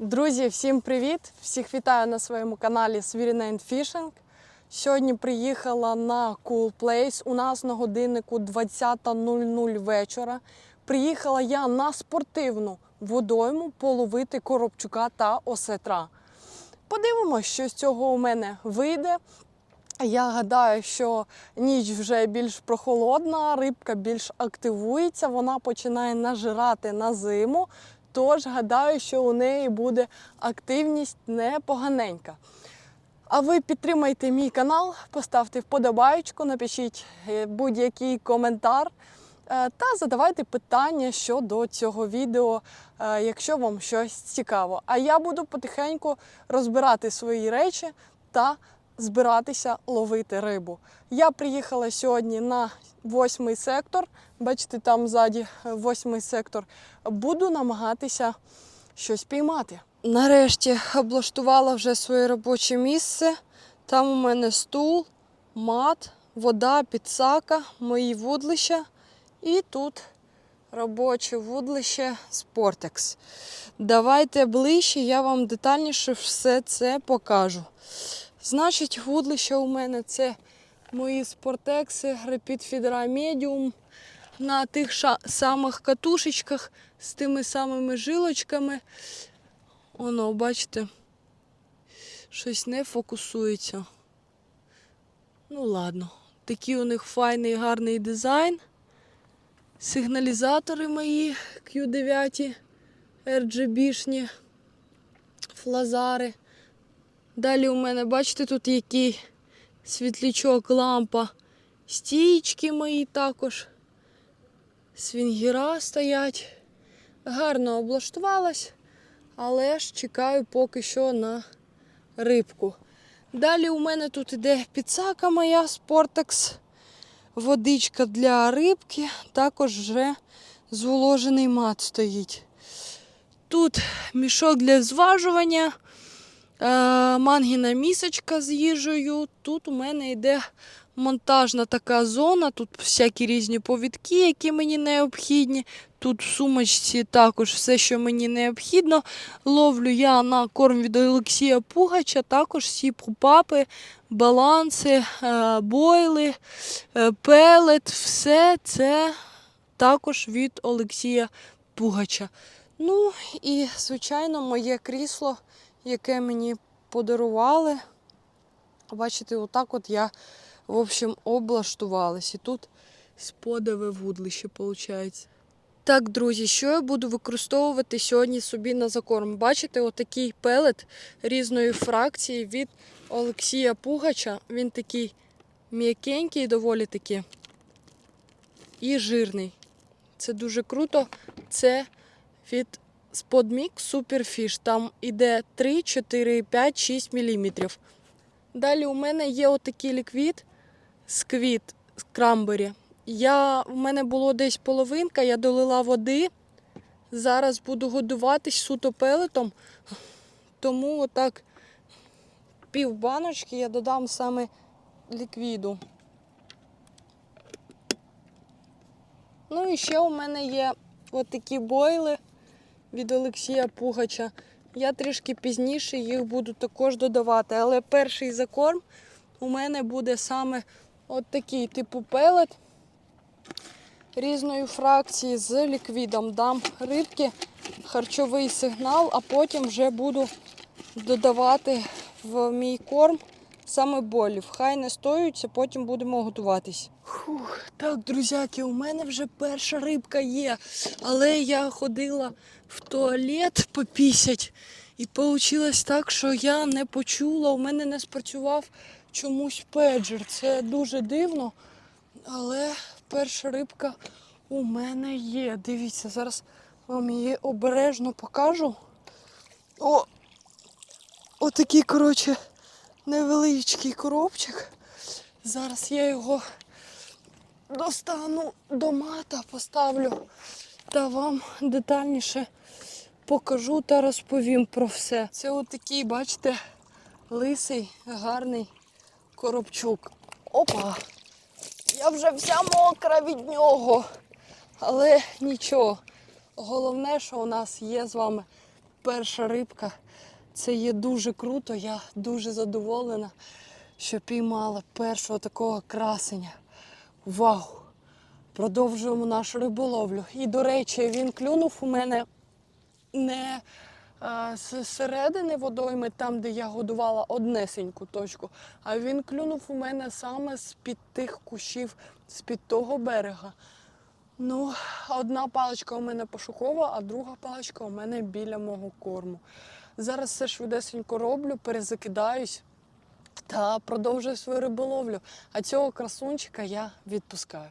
Друзі, всім привіт! Всіх вітаю на своєму каналі Свіріна Fishing. Сьогодні приїхала на Cool Place. У нас на годиннику 20.00 вечора. Приїхала я на спортивну водойму половити коробчука та осетра. Подивимось, що з цього у мене вийде. Я гадаю, що ніч вже більш прохолодна, рибка більш активується, вона починає нажирати на зиму. Тож гадаю, що у неї буде активність непоганенька. А ви підтримайте мій канал, поставте вподобайку, напишіть е, будь-який коментар е, та задавайте питання щодо цього відео, е, якщо вам щось цікаво. А я буду потихеньку розбирати свої речі та збиратися ловити рибу. Я приїхала сьогодні на восьмий сектор. Бачите, там ззаді е, восьмий сектор. Буду намагатися щось піймати. Нарешті облаштувала вже своє робоче місце. Там у мене стул, мат, вода, підсака, мої вудлища. І тут робоче вудлище Sportex. Давайте ближче, я вам детальніше все це покажу. Значить, вудлище у мене це мої спортекси Rapid Federa Medium на тих самих катушечках з тими самими жилочками. Воно, бачите, щось не фокусується. Ну, ладно. Такий у них файний гарний дизайн. Сигналізатори мої Q9 RGB-шні флазари. Далі у мене, бачите, тут який світлячок, лампа. Стійчки мої також. Свінгіра стоять. Гарно облаштувалась, але ж чекаю поки що на рибку. Далі у мене тут іде підсака моя Sportex, водичка для рибки, також вже зволожений мат стоїть. Тут мішок для зважування, мангіна місочка з їжею. Тут у мене йде монтажна така зона, тут всякі різні повідки, які мені необхідні. Тут в сумочці також все, що мені необхідно. Ловлю я на корм від Олексія Пугача, також всі пупапи, баланси, е, бойли, е, пелет, все це також від Олексія Пугача. Ну і, звичайно, моє крісло, яке мені подарували. Бачите, отак от я, в общем, облаштувалась. І тут сподове вудлище, виходить. Так, друзі, що я буду використовувати сьогодні собі на закорм? Бачите, отакий пелет різної фракції від Олексія Пугача. Він такий м'якенький, доволі таки, і жирний. Це дуже круто. Це від Spodmix Superfish. Там іде 3, 4, 5, 6 мм. Далі у мене є отакий ліквід сквіт з крамбері. Я, в мене було десь половинка, я долила води. Зараз буду годуватись суто пелетом. Тому отак пів баночки я додам саме ліквіду. Ну і ще у мене є отакі бойли від Олексія Пугача. Я трішки пізніше їх буду також додавати. Але перший закорм у мене буде саме от такий типу пелет різної фракції з ліквідом. Дам рибки харчовий сигнал, а потім вже буду додавати в мій корм саме болів. Хай не стоються, потім будемо готуватись. Фух, так, друзяки, у мене вже перша рибка є, але я ходила в туалет попісять. І вийшло так, що я не почула, у мене не спрацював чомусь педжер. Це дуже дивно. Але перша рибка у мене є. Дивіться, зараз вам її обережно покажу. О! Отакий, коротше, невеличкий коробчик. Зараз я його достану до мата, поставлю та вам детальніше покажу та розповім про все. Це отакий, бачите, лисий, гарний коробчук. Опа! Я вже вся мокра від нього. Але нічого. Головне, що у нас є з вами перша рибка. Це є дуже круто. Я дуже задоволена, що піймала першого такого красення. Вау! Продовжуємо нашу риболовлю. І, до речі, він клюнув у мене не а, з середини водойми, там, де я годувала однесеньку точку, а він клюнув у мене саме з-під тих кущів, з-під того берега. Ну, одна паличка у мене пошукова, а друга паличка у мене біля мого корму. Зараз все швидесенько роблю, перезакидаюсь та продовжує свою риболовлю. А цього красунчика я відпускаю.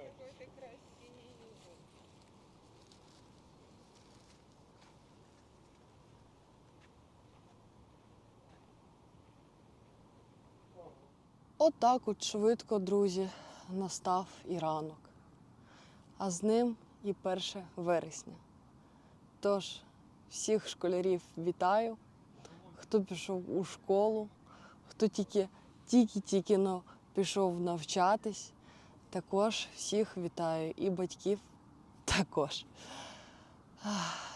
Пропускай. Отак от швидко, друзі, настав і ранок, а з ним і 1 вересня. Тож, всіх школярів вітаю, хто пішов у школу, хто тільки тільки-тільки пішов навчатись. Також всіх вітаю і батьків також.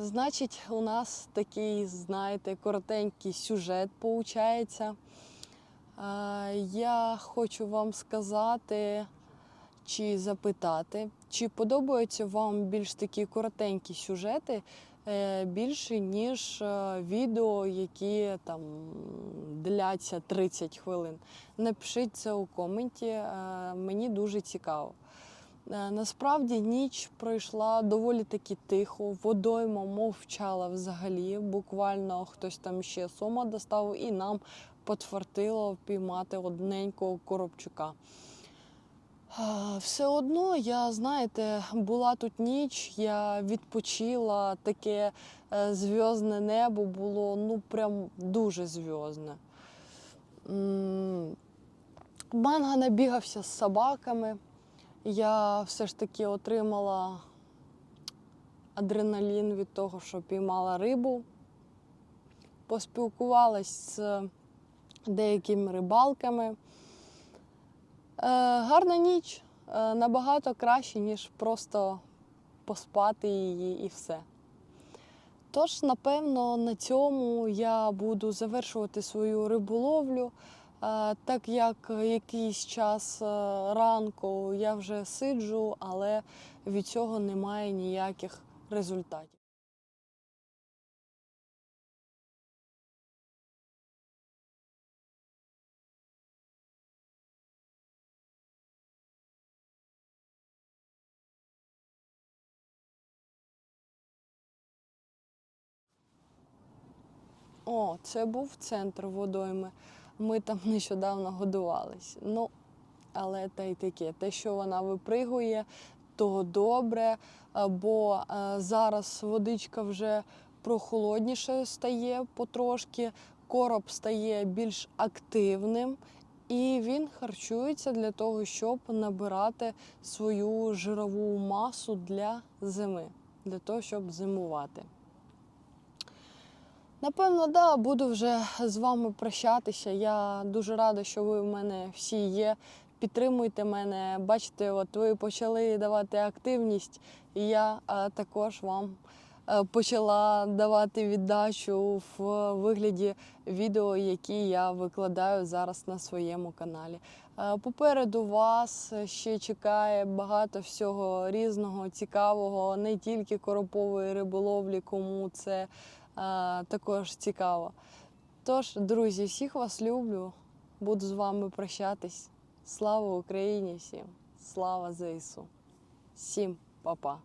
Значить, у нас такий, знаєте, коротенький сюжет получається. Я хочу вам сказати чи запитати, чи подобаються вам більш такі коротенькі сюжети е, більше, ніж е, відео, які там дляться 30 хвилин. Напишіть це у коменті, е, мені дуже цікаво. Е, Насправді ніч пройшла доволі таки тихо, водойма мовчала взагалі. Буквально хтось там ще сома достав і нам потвартило піймати одненького коробчука. Все одно я, знаєте, була тут ніч, я відпочила, таке е, зв'язне небо було, ну прям дуже зв'язне. М, Манга набігався з собаками. Я все ж таки отримала адреналін від того, що піймала рибу. Поспілкувалась з деякими рибалками. Е, гарна ніч е, набагато краще, ніж просто поспати її і все. Тож, напевно, на цьому я буду завершувати свою риболовлю. Е, Так як якийсь час е, ранку я вже сиджу, але від цього немає ніяких результатів. О, це був центр водойми. Ми там нещодавно годувались. Ну, але та й таке. Те, що вона випригує, то добре, бо е, зараз водичка вже прохолодніше стає потрошки, короб стає більш активним. І він харчується для того, щоб набирати свою жирову масу для зими, для того, щоб зимувати. Напевно, да, буду вже з вами прощатися. Я дуже рада, що ви в мене всі є. Підтримуйте мене. Бачите, от ви почали давати активність, і я також вам е, почала давати віддачу в вигляді відео, які я викладаю зараз на своєму каналі. Е, Попереду вас ще чекає багато всього різного, цікавого, не тільки коропової риболовлі, кому це також цікаво. Тож, друзі, всіх вас люблю. Буду з вами прощатись. Слава Україні всім! Слава ЗСУ! Всім па-па!